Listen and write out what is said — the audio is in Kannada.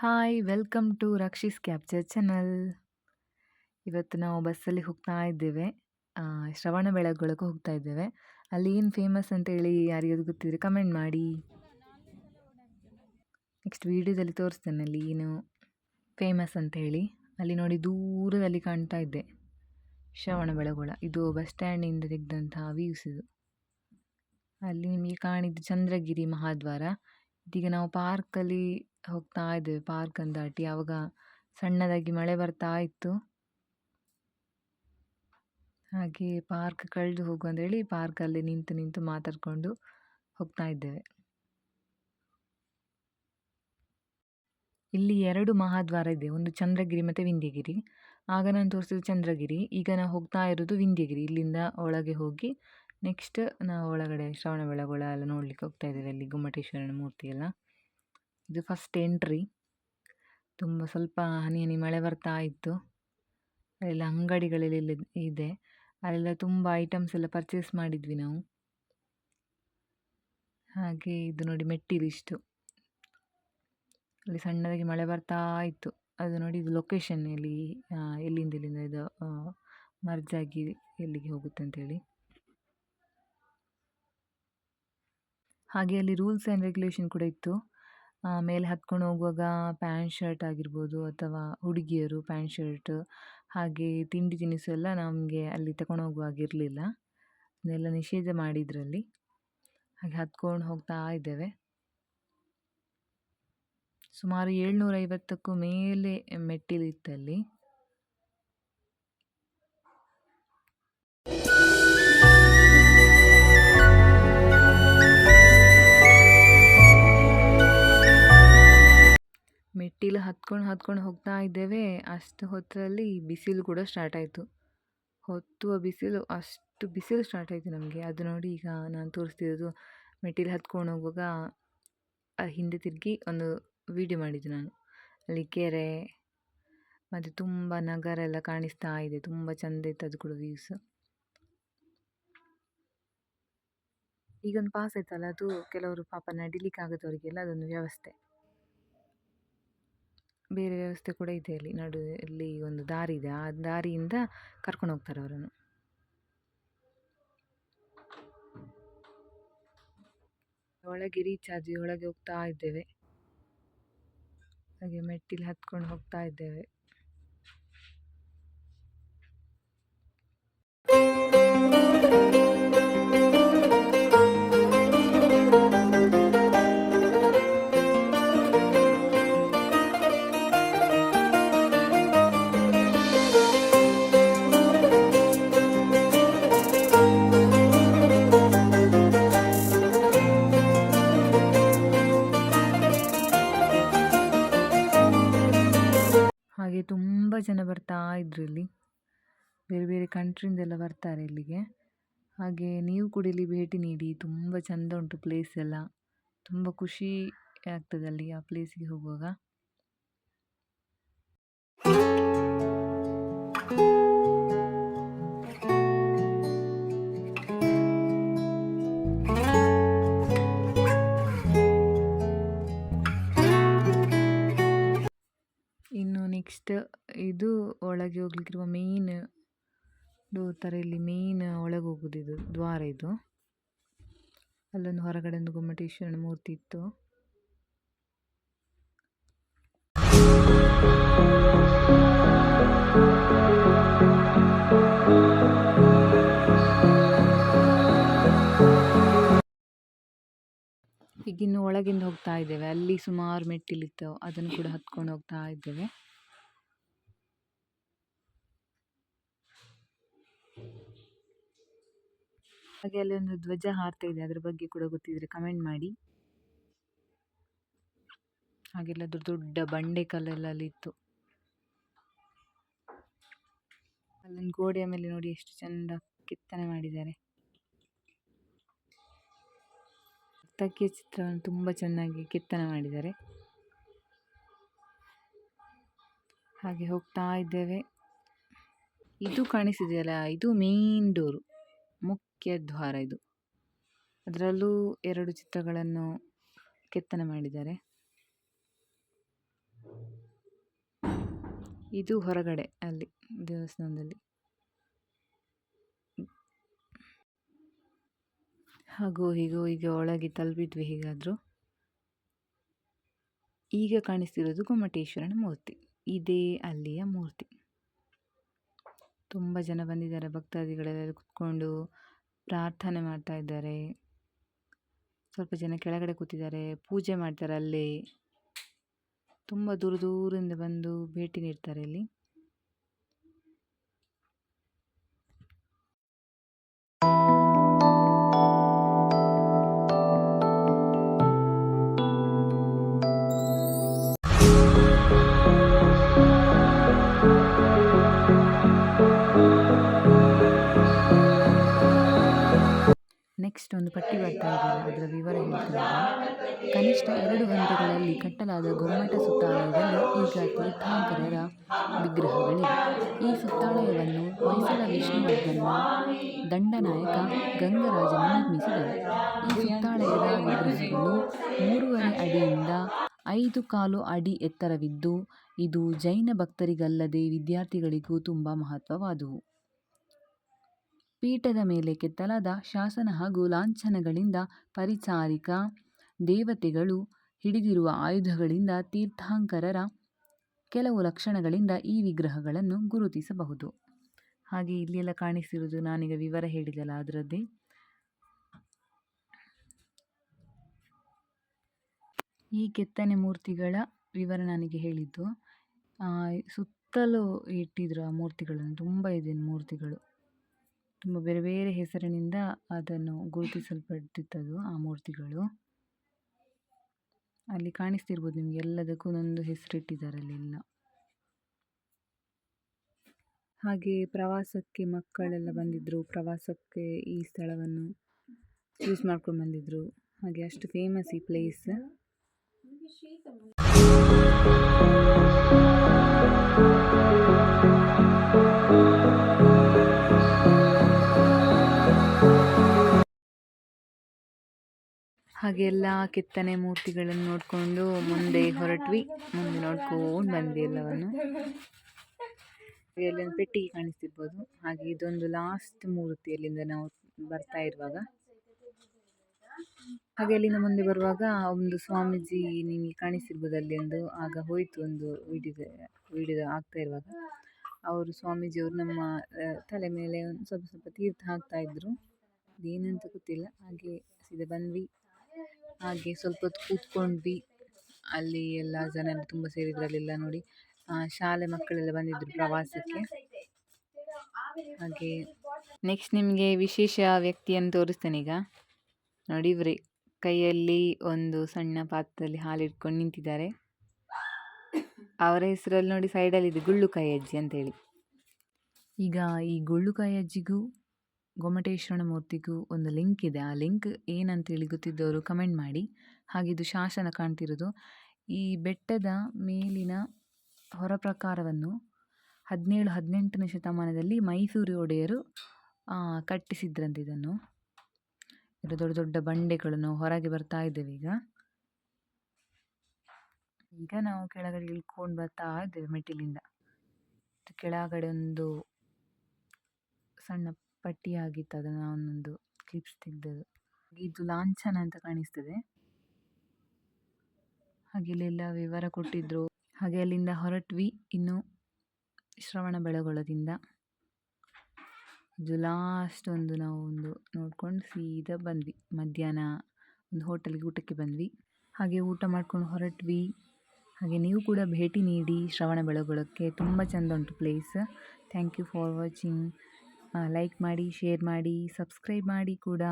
Hi, welcome to Rakshi's capture channel. ಇವತ್ತು ನಾವು ಬಸ್ಸಲ್ಲಿ ಹೋಗ್ತಾ ಇದ್ದೇವೆ. ಶ್ರವಣ ಶ್ರವಣಬೆಳಗೊಳಕ್ಕೆ ಹೋಗ್ತಾ ಇದ್ದೇವೆ. ಅಲ್ಲಿ ಏನು ಫೇಮಸ್ ಅಂತೇಳಿ ಯಾರಿಗಾದ್ರು ಗೊತ್ತಿದ್ರೆ ಕಮೆಂಟ್ ಮಾಡಿ. ನೆಕ್ಸ್ಟ್ ವೀಡಿಯೋದಲ್ಲಿ ತೋರಿಸ್ತೇನೆ ಅಲ್ಲಿ ಏನು ಫೇಮಸ್ ಅಂತ ಹೇಳಿ. ಅಲ್ಲಿ ನೋಡಿ ದೂರದಲ್ಲಿ ಕಾಣ್ತಾ ಇದ್ದೆ. ಶ್ರವಣ ಬೆಳಗೊಳ. ಇದು ಬಸ್ ಸ್ಟ್ಯಾಂಡಿಂದ ತೆಗೆದಂತಹ ವ್ಯೂಸ್ ಇದು. ಅಲ್ಲಿ ನಿಮಗೆ ಕಾಣಿದ್ದು ಚಂದ್ರಗಿರಿ ಮಹಾದ್ವಾರ. ಇದೀಗ ನಾವು ಪಾರ್ಕಲ್ಲಿ ಹೋಗ್ತಾ ಇದ್ದೇವೆ ಪಾರ್ಕ್ ಅಂತ ದಾಟಿ ಆವಾಗ ಸಣ್ಣದಾಗಿ ಮಳೆ ಬರ್ತಾ ಇತ್ತು. ಹಾಗೆ ಪಾರ್ಕ್ ಕಳೆದು ಹೋಗು ಅಂತೇಳಿ ಪಾರ್ಕಲ್ಲಿ ನಿಂತು ನಿಂತು ಮಾತಾಡ್ಕೊಂಡು ಹೋಗ್ತಾ ಇದ್ದೇವೆ. ಇಲ್ಲಿ ಎರಡು ಮಹಾದ್ವಾರ ಇದೆ, ಒಂದು ಚಂದ್ರಗಿರಿ ಮತ್ತು ವಿಂಧ್ಯಗಿರಿ. ಆಗ ನಾನು ತೋರಿಸಿದ್ದು ಚಂದ್ರಗಿರಿ, ಈಗ ನಾವು ಹೋಗ್ತಾ ಇರೋದು ವಿಂಧ್ಯಗಿರಿ. ಇಲ್ಲಿಂದ ಒಳಗೆ ಹೋಗಿ ನೆಕ್ಸ್ಟ್ ನಾವು ಒಳಗಡೆ ಶ್ರವಣಬೆಳಗೊಳ ಎಲ್ಲ ನೋಡಲಿಕ್ಕೆ ಹೋಗ್ತಾ ಇದ್ದೇವೆ, ಅಲ್ಲಿ ಗುಮ್ಮಟೇಶ್ವರನ ಮೂರ್ತಿ ಎಲ್ಲ. ಇದು ಫಸ್ಟ್ ಎಂಟ್ರಿ ತುಂಬ ಸ್ವಲ್ಪ ಹನಿ ಹನಿ ಮಳೆ ಬರ್ತಾ ಇತ್ತು. ಅಲ್ಲೆಲ್ಲ ಅಂಗಡಿಗಳೆಲ್ಲ ಇದೆ. ಅಲ್ಲೆಲ್ಲ ತುಂಬ ಐಟಮ್ಸ್ ಎಲ್ಲ ಪರ್ಚೇಸ್ ಮಾಡಿದ್ವಿ ನಾವು. ಹಾಗೆ ಇದು ನೋಡಿ ಮೆಟ್ಟಿಲು ಅಲ್ಲಿ ಸಣ್ಣದಾಗಿ ಮಳೆ ಬರ್ತಾ ಇತ್ತು. ಅದು ನೋಡಿ ಇದು ಲೊಕೇಶನ್ ಎಲ್ಲಿ ಎಲ್ಲಿಂದ ಎಲ್ಲಿಂದ ಇದು ಮರ್ಜಾಗಿ ಎಲ್ಲಿಗೆ ಹೋಗುತ್ತೆ ಅಂತೇಳಿ. ಹಾಗೆ ಅಲ್ಲಿ ರೂಲ್ಸ್ ಆ್ಯಂಡ್ ರೆಗ್ಯುಲೇಷನ್ ಕೂಡ ಇತ್ತು. ಮೇಲೆ ಹತ್ಕೊಂಡು ಹೋಗುವಾಗ ಪ್ಯಾಂಟ್ ಶರ್ಟ್ ಆಗಿರ್ಬೋದು ಅಥವಾ ಹುಡುಗಿಯರು ಪ್ಯಾಂಟ್ ಶರ್ಟ್, ಹಾಗೆ ತಿಂಡಿ ತಿನಿಸು ಎಲ್ಲ ನಮಗೆ ಅಲ್ಲಿ ತಗೊಂಡು ಹೋಗುವಾಗಿರಲಿಲ್ಲ ಅದನ್ನೆಲ್ಲ ನಿಷೇಧ ಮಾಡಿದ್ರಲ್ಲಿ. ಹಾಗೆ ಹತ್ಕೊಂಡು ಹೋಗ್ತಾ ಇದ್ದೇವೆ. ಸುಮಾರು ಏಳ್ನೂರೈವತ್ತಕ್ಕೂ ಮೇಲೆ ಮೆಟ್ಟಿಲಿತ್ತಲ್ಲಿ. ಮೆಟ್ಟಿಲು ಹತ್ಕೊಂಡು ಹತ್ಕೊಂಡು ಹೋಗ್ತಾ ಇದ್ದೇವೆ. ಅಷ್ಟು ಹೊತ್ತರಲ್ಲಿ ಬಿಸಿಲು ಕೂಡ ಸ್ಟಾರ್ಟ್ ಆಯಿತು. ಹೊತ್ತುವ ಬಿಸಿಲು, ಅಷ್ಟು ಬಿಸಿಲು ಸ್ಟಾರ್ಟ್ ಆಯಿತು ನಮಗೆ. ಅದು ನೋಡಿ ಈಗ ನಾನು ತೋರಿಸ್ತಿರೋದು ಮೆಟ್ಟಿಲು ಹತ್ಕೊಂಡು ಹೋಗುವಾಗ ಹಿಂದೆ ತಿರುಗಿ ಒಂದು ವಿಡಿಯೋ ಮಾಡಿದ್ದು ನಾನು. ಅಲ್ಲಿ ಕೆರೆ, ಮತ್ತು ತುಂಬ ನಗರ ಎಲ್ಲ ಕಾಣಿಸ್ತಾ ಇದೆ. ತುಂಬ ಚೆಂದ ಇತ್ತು ಅದು ಕೂಡ ವ್ಯೂಸ್ ಈಗೊಂದು ಪಾಸ್ ಆಯ್ತಲ್ಲ ಅದು? ಕೆಲವರು ಪಾಪ ನಡಿಲಿಕ್ಕೆ ಆಗದವರಿಗೆಲ್ಲ ಅದೊಂದು ವ್ಯವಸ್ಥೆ. ಬೇರೆ ವ್ಯವಸ್ಥೆ ಕೂಡ ಇದೆ ಅಲ್ಲಿ ನಡು ಇಲ್ಲಿ ಒಂದು ದಾರಿ ಇದೆ. ಆ ದಾರಿಯಿಂದ ಕರ್ಕೊಂಡು ಹೋಗ್ತಾರೆ ಅವರನ್ನು. ಒಳಗೆ ರೀಚ್ ಆದ್ವಿ ಒಳಗೆ ಹೋಗ್ತಾ ಇದ್ದೇವೆ. ಹಾಗೆ ಮೆಟ್ಟಿಲು ಹತ್ಕೊಂಡು ಹೋಗ್ತಾ ಇದ್ದೇವೆ. ತುಂಬ ಜನ ಬರ್ತಾ ಇದ್ರು ಇಲ್ಲಿ. ಬೇರೆ ಬೇರೆ ಕಂಟ್ರಿಯಿಂದೆಲ್ಲ ಬರ್ತಾರೆ ಇಲ್ಲಿಗೆ. ಹಾಗೆ ನೀವು ಕೂಡ ಇಲ್ಲಿ ಭೇಟಿ ನೀಡಿ. ತುಂಬ ಚೆಂದ ಉಂಟು ಪ್ಲೇಸ್ ಎಲ್ಲ. ತುಂಬ ಖುಷಿ ಆಗ್ತದೆ ಅಲ್ಲಿ ಆ ಪ್ಲೇಸಿಗೆ ಹೋಗುವಾಗ. ಡೋರ್ ಥರ ಇಲ್ಲಿ ಮೇಯ್ನ್ ಒಳಗೆ ಹೋಗೋದು ಇದು ದ್ವಾರ ಇದು. ಅಲ್ಲೊಂದು ಹೊರಗಡೆ ಒಂದು ಗೊಮ್ಮಟೇಶ್ವರನ ಮೂರ್ತಿ ಇತ್ತು. ಈಗಿನ್ನು ಒಳಗಿಂದ ಹೋಗ್ತಾ ಇದ್ದೇವೆ. ಅಲ್ಲಿ ಸುಮಾರು ಮೆಟ್ಟಿಲಿತ್ತು. ಅದನ್ನು ಕೂಡ ಹತ್ಕೊಂಡು ಹೋಗ್ತಾ ಇದ್ದೇವೆ. ಹಾಗೆ ಒಂದು ಧ್ವಜ ಹಾರ್ತಾ ಇದೆ. ಅದ್ರ ಬಗ್ಗೆ ಕೂಡ ಗೊತ್ತಿದ್ರೆ ಕಮೆಂಟ್ ಮಾಡಿ. ಹಾಗೆಲ್ಲ ದೊಡ್ಡ ದೊಡ್ಡ ಬಂಡೆ ಕಲ್ಲೆಲ್ಲ ಅಲ್ಲಿ ಇತ್ತು. ಅಲ್ಲೊಂದು ಗೋಡೆಯ ಮೇಲೆ ನೋಡಿ ಎಷ್ಟು ಚಂದ ಕೆತ್ತನೆ ಮಾಡಿದ್ದಾರೆ. ತಕ್ಕಿಯ ಚಿತ್ರವನ್ನು ತುಂಬ ಚೆನ್ನಾಗಿ ಕೆತ್ತನೆ ಮಾಡಿದ್ದಾರೆ. ಹಾಗೆ ಹೋಗ್ತಾ ಇದ್ದೇವೆ. ಇದು ಕಾಣಿಸಿದೆಯಲ್ಲ, ಇದು ಮೇನ್ ಡೋರು ಮುಖ್ಯ ದ್ವಾರ ಇದು. ಅದರಲ್ಲೂ ಎರಡು ಚಿತ್ರಗಳನ್ನು ಕೆತ್ತನೆ ಮಾಡಿದ್ದಾರೆ. ಇದು ಹೊರಗಡೆ ಅಲ್ಲಿ, ದೇವಸ್ಥಾನದಲ್ಲಿ. ಹಾಗೂ ಹೀಗೋ ಈಗ ಒಳಗೆ ತಲುಪಿದ್ವಿ ಹೀಗಾದರೂ. ಈಗ ಕಾಣಿಸ್ತಿರೋದು ಗೊಮ್ಮಟೇಶ್ವರನ ಮೂರ್ತಿ. ಇದೇ ಅಲ್ಲಿಯ ಮೂರ್ತಿ. ತುಂಬ ಜನ ಬಂದಿದ್ದಾರೆ, ಭಕ್ತಾದಿಗಳೆಲ್ಲ ಕುತ್ಕೊಂಡು ಪ್ರಾರ್ಥನೆ ಮಾಡ್ತಾ ಇದ್ದಾರೆ. ಸ್ವಲ್ಪ ಜನ ಕೆಳಗಡೆ ಕೂತಿದ್ದಾರೆ. ಪೂಜೆ ಮಾಡ್ತಾರೆ ಅಲ್ಲಿ. ತುಂಬ ದೂರ ದೂರದಿಂದ ಬಂದು ಭೇಟಿ ನೀಡ್ತಾರೆ ಇಲ್ಲಿ ನೆಕ್ಸ್ಟ್ ಒಂದು ಪಟ್ಟಿ ಬರ್ತಾ ಅದರ ವಿವರ ಹೇಳ್ತಿದ್ದಾರೆ. ಕನಿಷ್ಠ ಎರಡು ಗಂಟೆಗಳಲ್ಲಿ ಕಟ್ಟಲಾದ ಗೊಮ್ಮಟ ಸುತ್ತಾಲಯದಲ್ಲಿ ಈಗ ತೀರ್ಥಾಂಕರರ ವಿಗ್ರಹಗಳಿವೆ. ಈ ಸುತ್ತಾಲಯವನ್ನು ಮೈಸೂರ ವಿಷ್ಣುವರ್ಧನ ದಂಡನಾಯಕ ಗಂಗರಾಜನು ನಿರ್ಮಿಸಿದರು. ಈ ಸುತ್ತಾಲಯದ ವಿಗ್ರಹಗಳು ಮೂರುವರೆ ಅಡಿಯಿಂದ ಐದು ಕಾಲು ಅಡಿ ಎತ್ತರವಿದ್ದು, ಇದು ಜೈನ ಭಕ್ತರಿಗಲ್ಲದೆ ವಿದ್ಯಾರ್ಥಿಗಳಿಗೂ ತುಂಬ ಮಹತ್ವವಾದುವು. ಪೀಠದ ಮೇಲೆ ಕೆತ್ತಲಾದ ಶಾಸನ ಹಾಗೂ ಲಾಂಛನಗಳಿಂದ ಪರಿಚಾರಿಕ ದೇವತೆಗಳು ಹಿಡಿದಿರುವ ಆಯುಧಗಳಿಂದ ತೀರ್ಥಾಂಕರರ ಕೆಲವು ಲಕ್ಷಣಗಳಿಂದ ಈ ವಿಗ್ರಹಗಳನ್ನು ಗುರುತಿಸಬಹುದು. ಹಾಗೆ ಇಲ್ಲೆಲ್ಲ ಕಾಣಿಸ್ತಿರೋದು ನಾನೀಗ ವಿವರ ಹೇಳಿದಲ್ಲ, ಅದರದ್ದೇ. ಈ ಕೆತ್ತನೆ ಮೂರ್ತಿಗಳ ವಿವರ ನನಗೆ ಹೇಳಿದ್ದು ಸುತ್ತಲೂ ಇಟ್ಟಿದ್ರು ಆ ಮೂರ್ತಿಗಳನ್ನು, ತುಂಬ ಇದೆ ಮೂರ್ತಿಗಳು. ತುಂಬ ಬೇರೆ ಬೇರೆ ಹೆಸರಿನಿಂದ ಅದನ್ನು ಗುರುತಿಸಲ್ಪಟ್ಟಿದ್ದದು ಆ ಮೂರ್ತಿಗಳು. ಅಲ್ಲಿ ಕಾಣಿಸ್ತಿರ್ಬೋದು ನಿಮಗೆ ಎಲ್ಲದಕ್ಕೂ ಒಂದೊಂದು ಹೆಸರಿಟ್ಟಿದ್ದಾರೆ ಅಲ್ಲೆಲ್ಲ ಹಾಗೆ ಪ್ರವಾಸಕ್ಕೆ ಮಕ್ಕಳೆಲ್ಲ ಬಂದಿದ್ದರು ಪ್ರವಾಸಕ್ಕೆ ಈ ಸ್ಥಳವನ್ನು ಚೂಸ್ ಮಾಡ್ಕೊಂಡು ಬಂದಿದ್ದರು ಹಾಗೆ ಅಷ್ಟು ಫೇಮಸ್ ಈ ಪ್ಲೇಸ್ ಹಾಗೆ ಎಲ್ಲ ಕೆತ್ತನೆ ಮೂರ್ತಿಗಳನ್ನು ನೋಡಿಕೊಂಡು ಮುಂದೆ ಹೊರಟ್ವಿ. ಮುಂದೆ ನೋಡ್ಕೊಂಡು ಬಂದ್ವಿ ಎಲ್ಲವನ್ನು. ಅಲ್ಲೊಂದು ಪೆಟ್ಟಿಗೆ ಕಾಣಿಸ್ತಿರ್ಬೋದು. ಹಾಗೆ ಇದೊಂದು ಲಾಸ್ಟ್ ಮೂರ್ತಿ ಅಲ್ಲಿಂದ ನಾವು ಬರ್ತಾ ಇರುವಾಗ. ಹಾಗೆ ಅಲ್ಲಿಂದ ಮುಂದೆ ಬರುವಾಗ ಒಂದು ಸ್ವಾಮೀಜಿ ನಿಮಗೆ ಕಾಣಿಸ್ತಿರ್ಬೋದು ಅಲ್ಲಿ ಒಂದು ಆಗ ಹೋಯಿತು ಒಂದು ವಿಡಿಯೋ ವಿಡಿಯೋ ಆಗ್ತಾ ಇರುವಾಗ. ಅವರು ಸ್ವಾಮೀಜಿಯವರು ನಮ್ಮ ತಲೆ ಮೇಲೆ ಒಂದು ಸ್ವಲ್ಪ ಸ್ವಲ್ಪ ತೀರ್ಥ ಹಾಕ್ತಾ ಇದ್ರು. ಅದೇನಂತ ಗೊತ್ತಿಲ್ಲ. ಹಾಗೆ ಸೀದಾ ಬಂದ್ವಿ. ಹಾಗೆ ಸ್ವಲ್ಪ ಹೊತ್ತು ಕೂತ್ಕೊಂಡ್ವಿ. ಅಲ್ಲಿ ಎಲ್ಲ ಜನ ಎಲ್ಲ ತುಂಬ ಸೇರಿದ್ರು ಅಲ್ಲೆಲ್ಲ ನೋಡಿ ಶಾಲೆ ಮಕ್ಕಳೆಲ್ಲ ಬಂದಿದ್ದರು ಪ್ರವಾಸಕ್ಕೆ. ಹಾಗೆ ನೆಕ್ಸ್ಟ್ ನಿಮಗೆ ವಿಶೇಷ ವ್ಯಕ್ತಿಯನ್ನು ತೋರಿಸ್ತೇನೆ ಈಗ. ನೋಡಿ ಇವ್ರಿ, ಕೈಯಲ್ಲಿ ಒಂದು ಸಣ್ಣ ಪಾತ್ರದಲ್ಲಿ ಹಾಲು ಇಟ್ಕೊಂಡು ನಿಂತಿದ್ದಾರೆ. ಅವರ ಹೆಸರಲ್ಲಿ ನೋಡಿ ಸೈಡಲ್ಲಿ ಇದೆ ಗುಳ್ಳುಕಾಯಿ ಅಜ್ಜಿ ಅಂತೇಳಿ. ಈಗ ಈ ಗುಳ್ಳುಕಾಯಿ ಅಜ್ಜಿಗೂ ಗೊಮ್ಮಟೇಶ್ವರನ ಮೂರ್ತಿಗೂ ಒಂದು ಲಿಂಕ್ ಇದೆ. ಆ ಲಿಂಕ್ ಏನಂತೇಳಿ ಗೊತ್ತಿದ್ದವರು ಕಮೆಂಟ್ ಮಾಡಿ. ಹಾಗೆ ಇದು ಶಾಸನ ಕಾಣ್ತಿರೋದು. ಈ ಬೆಟ್ಟದ ಮೇಲಿನ ಹೊರ ಪ್ರಕಾರವನ್ನು ಹದಿನೇಳು, ಹದಿನೆಂಟನೇ ಶತಮಾನದಲ್ಲಿ ಮೈಸೂರು ಒಡೆಯರು ಕಟ್ಟಿಸಿದ್ರಂತೆ ಇದನ್ನು. ಇದು ದೊಡ್ಡ ದೊಡ್ಡ ಬಂಡೆಗಳನ್ನು ಹೊರಗೆ ಬರ್ತಾ ಇದ್ದೇವೆ ಈಗ. ಈಗ ನಾವು ಕೆಳಗಡೆ ಇಳ್ಕೊಂಡು ಬರ್ತಾ ಇದ್ದೇವೆ ಮೆಟ್ಟಿಲಿಂದ. ಕೆಳಗಡೆ ಒಂದು ಸಣ್ಣ ಪಟ್ಟಿ ಆಗಿತ್ತು ಅದನ್ನು ಒಂದೊಂದು ಕ್ಲಿಪ್ಸ್ ತೆಗೆದದ್ದು. ಇದು ಲಾಂಛನ ಅಂತ ಕಾಣಿಸ್ತದೆ. ಹಾಗೆ ಇಲ್ಲೆಲ್ಲ ವಿವರ ಕೊಟ್ಟಿದ್ರು. ಹಾಗೆ ಅಲ್ಲಿಂದ ಹೊರಟ್ವಿ ಇನ್ನು ಶ್ರವಣ ಬೆಳಗೊಳದಿಂದ. ಇದು ಲಾಸ್ಟ್ ಒಂದು ನಾವು ಒಂದು ನೋಡ್ಕೊಂಡು ಸೀದಾ ಬಂದ್ವಿ. ಮಧ್ಯಾಹ್ನ ಒಂದು ಹೋಟೆಲ್ಗೆ ಊಟಕ್ಕೆ ಬಂದ್ವಿ. ಹಾಗೆ ಊಟ ಮಾಡ್ಕೊಂಡು ಹೊರಟ್ವಿ. ಹಾಗೆ ನೀವು ಕೂಡ ಭೇಟಿ ನೀಡಿ ಶ್ರವಣ ಬೆಳಗೊಳಕ್ಕೆ. ತುಂಬ ಚೆಂದ ಉಂಟು place thank you for watching like ಮಾಡಿ ಶೇರ್ ಮಾಡಿ ಸಬ್ಸ್ಕ್ರೈಬ್ ಮಾಡಿ ಕೂಡ.